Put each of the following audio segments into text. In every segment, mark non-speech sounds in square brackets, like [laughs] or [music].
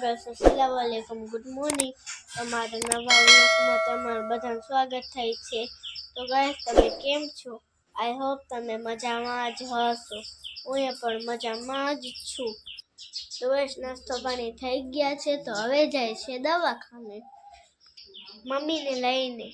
Guys અસલામ વાલેકુમ good morning તમારા નવા વ્લોગમાં તમારું બધાનું સ્વાગત થાય છે. તો ગાઈસ તમે કેમ છો? આઈ હોપ તમે મજામાં જ હશો. હું એ પણ મજામાં જ છું. તો બસ નાસ્તો પાણી થઈ ગયા છે. તો હવે જાય છે દવાખાને. મમ્મીને લઈને.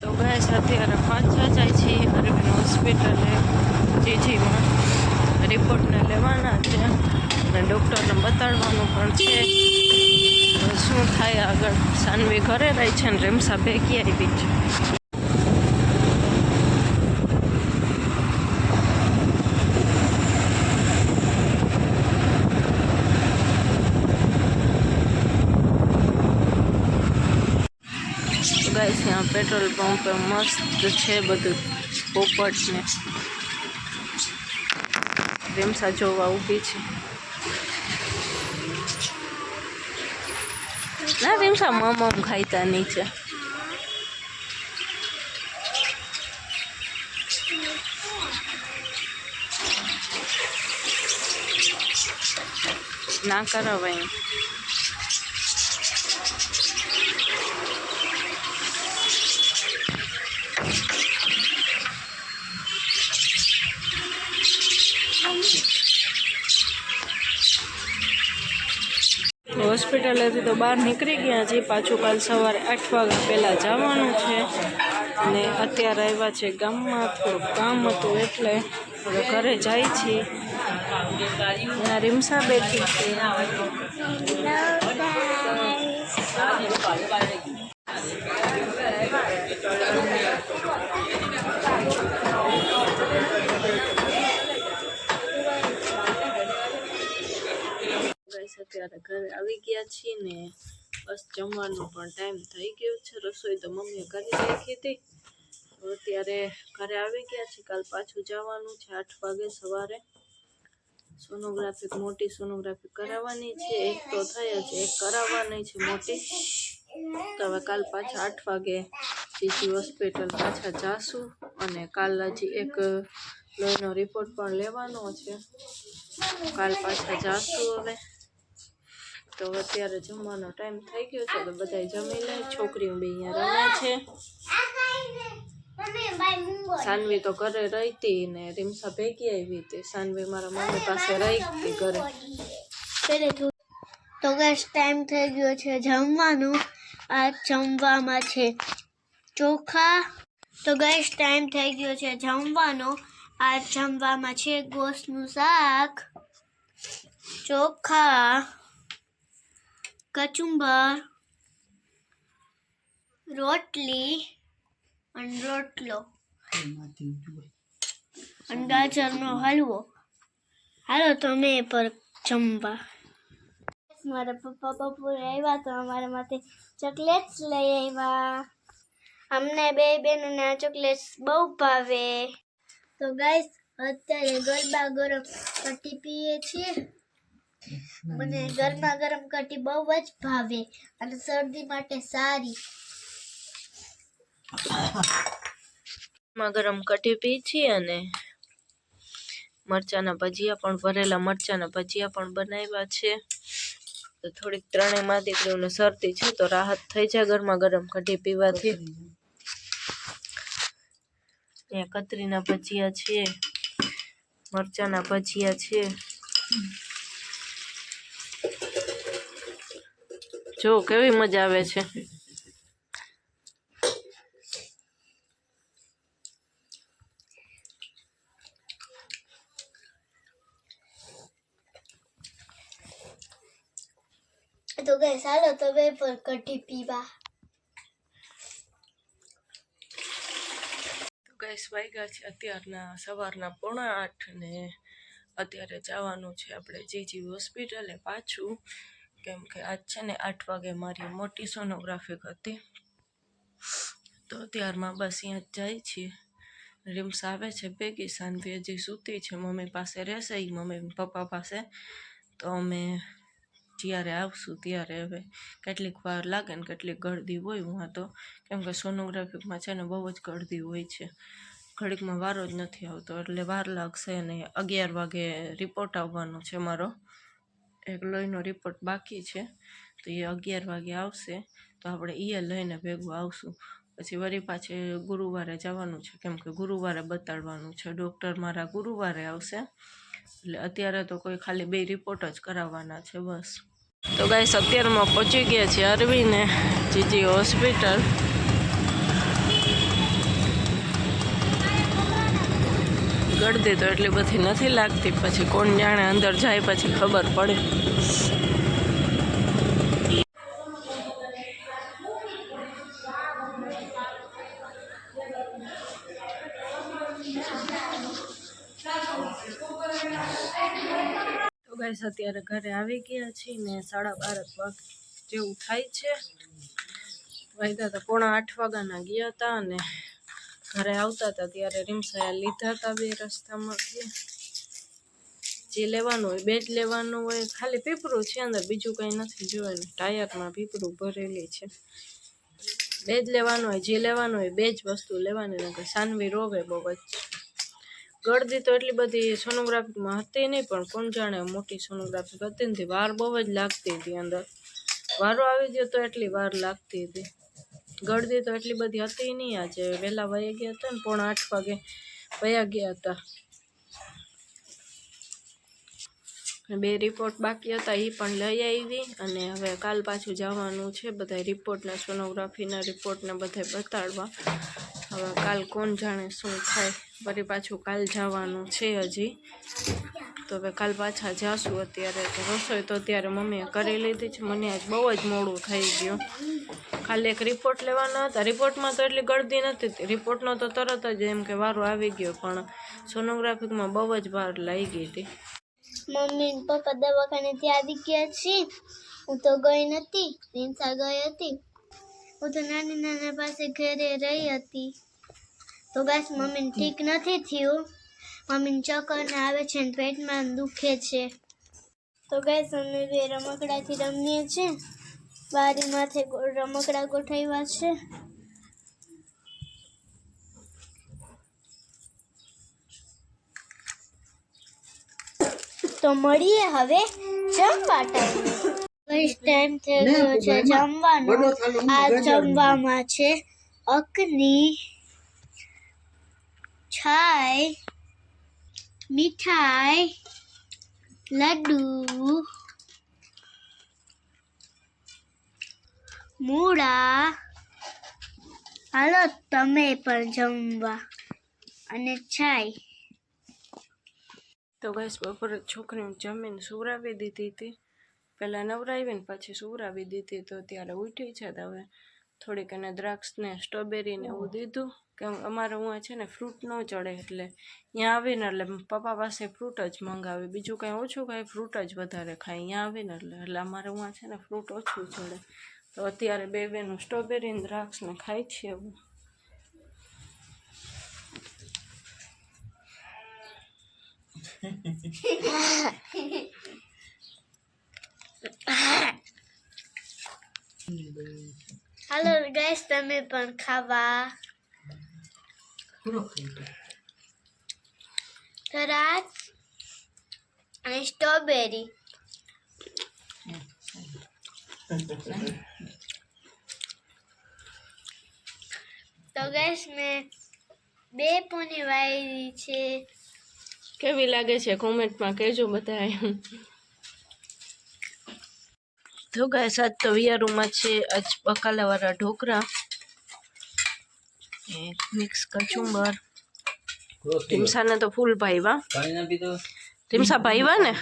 તો ગાઈસ અત્યારે પાછા જાય છે અરવિંદ હોસ્પિટલે જીજીમાં રિપોર્ટને લેવાના છે. અને ડૉક્ટરને બતાડવાનું પણ છે. શું થાય આગળ? સાનવી ઘરે રહી છે ને રેમસા ભેગી આવી છે. ગાઈસ ત્યાં પેટ્રોલ પંપ મસ્ત છે બધું પોપટ ને રેમસા જોવા ઊભી છે. ના રેમસા મમ ખાઈતા નીચે? ના કરાવાય. હોસ્પિટલેથી તો બહાર નીકળી ગયા છે. પાછું કાલ સવારે આઠ વાગ્યા પહેલાં જવાનું છે. ને અત્યારે આવ્યા છે ગામમાં. થોડું કામ હતું એટલે હવે ઘરે જાય છીએ ત્યાં રીમસા બેઠી છે. બસ જમવાનો પણ ટાઈમ થઈ ગયો છે. રસોઈ તો મમ્મીએ કરી રાખી હતી. અત્યારે ઘરે આવી ગયા છે કાલ પાછું જવાનું છે આઠ વાગે સવારે. સોનોગ્રાફી મોટી સોનોગ્રાફી કરાવવાની છે. એક તો થઈ જ, એક કરાવવાની છે મોટી. તો હવે કાલ પાછા આઠ વાગે જીજી હોસ્પિટલ પાછા જાશું અને કાલ હજી એક લોહીનો રિપોર્ટ પણ લેવાનો છે. કાલ પાછા જાશું હવે. તો અત્યારે જમવાનો ટાઈમ થઈ ગયો છે તો બધા જમી લે. છોકરીઓ બે અહીંયા રમે છે. સાનવી તો ઘરે રહી હતી ને રીમસા ભેગી આવી હતી. સાનવી મારા મમ્મી પાસે રહી હતી ઘરે. તો ગેસ ટાઈમ થઈ ગયો છે જમવાનું. આ જમવામાં છે ચોખા. તો ગેસ ટાઈમ થઈ ગયો છે જમવાનો. આ જમવામાં છે ગોસનું શાક, ચોખા. કચુંબર રોટલી અને રોટલો. અને ગાજરનો હલવો. હાલો તમે પર જમવા. મારા પપ્પા બપોરે આવ્યા તો અમારા માટે ચોકલેટ્સ લઈ આવ્યા. અમને બે બહેનોને આ ચોકલેટ્સ બહુ ભાવે. તો ગાઈસ અત્યારે ગરબા ગરમ પટી પીએ છીએ. મને ગરમા ગરમ કટી બહુ જ ભાવે અને શરદી માટે સારી. ગરમા ગરમ કઢી પી છીએ અને મરચાના ભજીયા પણ ભરેલા મરચાના ભજીયા પણ બનાવ્યા છે. તો થોડીક ત્રણેયમાં દીકરીઓને શરદી છે તો રાહત થઈ જાય ગરમા ગરમ કઢી પીવાથી. ત્યાં કતરીના ભજીયા છે મરચાના ભજીયા છે. જો કેવી મજા આવે છે. તો ગાઈસ હાલો તમે પણ કઢી પીવા. તો ગાઈસ વાગ્યા છે અત્યારના સવારના પોણા આઠ ને અત્યારે જવાનું છે આપણે જીજી હોસ્પિટલે પાછું. કેમ કે આજ છે ને આઠ વાગે મારી મોટી સોનોગ્રાફિક હતી. તો ત્યારમાં બસ અહીંયા જાય છીએ રીમ્સ આવે છે ભેગી સાંજે હજી સૂતી છે, મમ્મી પાસે રહેશે એ મમ્મી પપ્પા પાસે. તો અમે જ્યારે આવશું ત્યારે હવે કેટલીક વાર લાગે ને કેટલીક ગળદી હોય હું તો. કેમ કે સોનોગ્રાફિકમાં છે ને બહુ જ ગળદી હોય છે. ઘડીકમાં વારો જ નથી આવતો, એટલે વાર લાગશે અને અગિયાર વાગે રિપોર્ટ આવવાનો છે મારો. એક લોહીનો રિપોર્ટ બાકી છે, તો એ અગિયાર વાગે આવશે, તો આપણે એ લઈને ભેગું આવશું. પછી વળી પાછે ગુરુવારે જવાનું છે, કેમ કે ગુરુવારે બતાડવાનું છે. ડૉક્ટર મારા ગુરુવારે આવશે, એટલે અત્યારે તો કોઈ ખાલી બે રિપોર્ટ જ કરાવવાના છે બસ. તો ગાઈસ અત્યારમાં પહોંચી ગયા છે અરવીને જીજી હોસ્પિટલ ગળદી તો એટલી બધી નથી લાગતી. પછી કોણ જાણે અંદર જાય પછી ખબર પડે. તો ગાઈસ અત્યારે ઘરે આવી ગયા છીએ ને સાડા બાર વાગ જેવું થાય છે. વાગ્યા તો પોણા આઠ વાગ્યાના ગયા હતા અને ઘરે આવતા હતા ત્યારે રીમસાયા લીધા હતા બે રસ્તામાંથી જે લેવાનું હોય બે લેવાનું હોય, ખાલી પીપરું છે અંદર, બીજું કંઈ નથી જોવાનું. ટાયરમાં પીપરું ભરેલી છે. બે જ લેવાનું હોય, જે લેવાનું હોય બે જ વસ્તુ લેવાની, નકર સાનવી રોવે બહુ જ. ગળદી તો એટલી બધી સોનોગ્રાફીમાં હતી નહીં, પણ કોણ જાણે મોટી સોનોગ્રાફી હતી. વાર બહુ જ લાગતી હતી અંદર. વારો આવી ગયો તો એટલી વાર લાગતી હતી. ગળદી તો એટલી બધી હતી નહીં આજે. વહેલા વહી ગયા હતા ને, પોણા આઠ વાગે વયા ગયા હતા. બે રિપોર્ટ બાકી હતા એ પણ લઈ આવી અને હવે કાલ પાછું જવાનું છે બધા રિપોર્ટના સોનોગ્રાફીના રિપોર્ટને બધા બતાડવા. હવે કાલ કોણ જાણે શું થાય. ફરી પાછું કાલ જવાનું છે હજી. તો હવે કાલ પાછા જાશું અત્યારે રસોઈ તો અત્યારે મમ્મીએ કરી લીધી છે. મને આજ બહુ જ મોડું થઈ ગયું. ખાલી એક રિપોર્ટ લેવાના હતા. રિપોર્ટમાં તો એટલી ગળદી નથી રિપોર્ટનો તો તરત જ એમ કે વારો આવી ગયો, પણ સોનોગ્રાફીમાં બહુ જ વાર લાગી હતી. મમ્મી પપ્પા દવાખાનેથી આવી ગયા છે હું તો ગઈ નથી રિન્સા ગઈ હતી. હું તો નાની નાના પાસે ઘરે રહી હતી. તો ગાઈસ મમ્મીને ઠીક નથી થયું. મમ્મીને ચક્કર આવે છે ને પેટમાં દુખે છે. તો ગાઈસ અમે બે રમકડાથી રમીએ છીએ. બારી માથે રમકડા ગોઠવ્યા છે. તો મળીએ હવે જમવા ટાઈમ ટાઈમ થઈ ગયો છે જમવાનો. આ જમવામાં છે અકની છાય મીઠાઈ લડ્ડુ મૂળા હાલો તમે પણ જમવા અને છાય તો ગેસ બપોરે છોકરીને જમીને સુવરાવી દીધી હતી. પહેલાં નવરાવીને પછી સુવરાવી દીધી તો ત્યારે ઉઠી છે હવે થોડીક એને દ્રાક્ષ ને સ્ટ્રોબેરી ને એવું દીધું કેમ અમારે હું છે ને ફ્રૂટ ન ચડે એટલે અહીંયા આવીને એટલે પપ્પા પાસે ફ્રૂટ જ મંગાવી. બીજું કાંઈ ઓછું ખાય ફ્રૂટ જ વધારે ખાય. અહીંયા આવીને એટલે એટલે અમારે હું છે ને ફ્રૂટ ઓછું ચડે. તો અત્યારે બે બેનું સ્ટ્રોબેરી ને દ્રાક્ષ ને ખાય છે [laughs] [laughs] [laughs] એવું હાલો ગાઈસ તમે પણ ખાવા દ્રાક્ષ અને સ્ટ્રોબેરી તો ગેસ મેં બે પોની વાવી છે. કેવી લાગે છે? કોમેન્ટમાં કહેજો બધા તો ગાય સાત તો વિયારુમાં છે આજ બકાલાવાળા ઢોકળા મિક્સ કચુંબર. ટીમસાને તો ફૂલ ભાઈવા. ટીમસા ભાઈવા ને?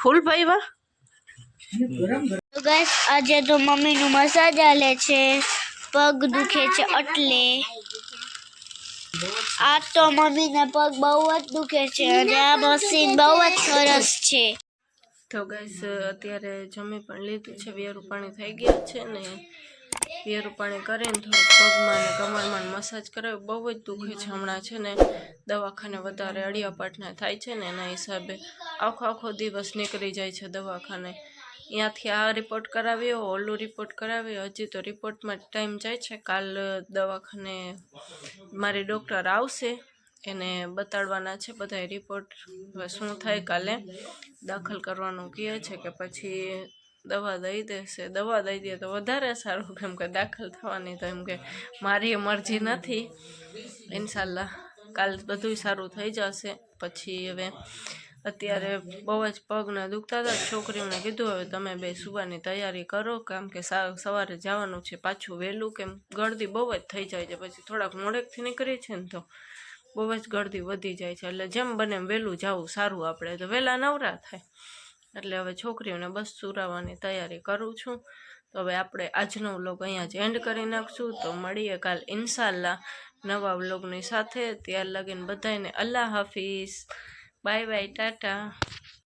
ફૂલ ભાઈવા? તો ગાઈસ આજે તો મમ્મીનું મસાજ આલે છે. પગ દુખે છે એટલે. આ તો મમ્મીના પગ બહુ જ દુખે છે. અને આ મશીન બહુ જ સરસ છે. તો ગાઈસ અત્યારે જમી પણ લીધું છે વિયારું પાણી થઈ ગયા છે ને વિયારું પાણી કરીને થોડુંક પગમાં ને કમરમાં મસાજ કરાવ્યો. બહુ જ દુખે છે હમણાં છે ને. દવાખાને વધારે અડિયાપાટના થાય છે ને એના હિસાબે. આખો આખો દિવસ નીકળી જાય છે દવાખાને. ત્યાંથી આ રિપોર્ટ કરાવ્યો ઓલું રિપોર્ટ કરાવ્યો. હજી તો રિપોર્ટમાં ટાઈમ જાય છે. કાલ દવાખાને મારી ડૉક્ટર આવશે. એને બતાડવાના છે બધા રિપોર્ટ હવે શું થાય કાલે? દાખલ કરવાનું કહે છે કે પછી દવા દઈ દેશે. દવા દઈ દે તો વધારે સારું કેમ કે દાખલ થવાની તો એમ કે મારી મરજી નથી. ઇન્શાલ્લાહ કાલ બધું સારું થઈ જશે. પછી હવે અત્યારે બહુ જ પગને દુખતા હતા. છોકરીઓને કીધું, હવે તમે બે સુવાની તૈયારી કરો કેમ કે સવારે જવાનું છે, પાછું વહેલું કેમ? ગળદી બહુ જ થઈ જાય છે. પછી થોડાક મોડેકથી નીકળી છે ને તો બહુ જ ગળદી વધી જાય છે. એટલે જેમ બને એમ વહેલું જવું, સારું આપણે. તો વહેલા નવરા થાય. એટલે હવે છોકરીઓને બસ સુરાવવાની તૈયારી કરું છું. તો હવે આપણે આજનો વ્લોગ અહીંયા જ એન્ડ કરી નાખશું. તો મળીએ કાલ ઇન્શાલ્લાહ નવા વ્લોગની સાથે. ત્યાર લગીને બધાને અલ્લાહ હાફિઝ. Bye bye, tata.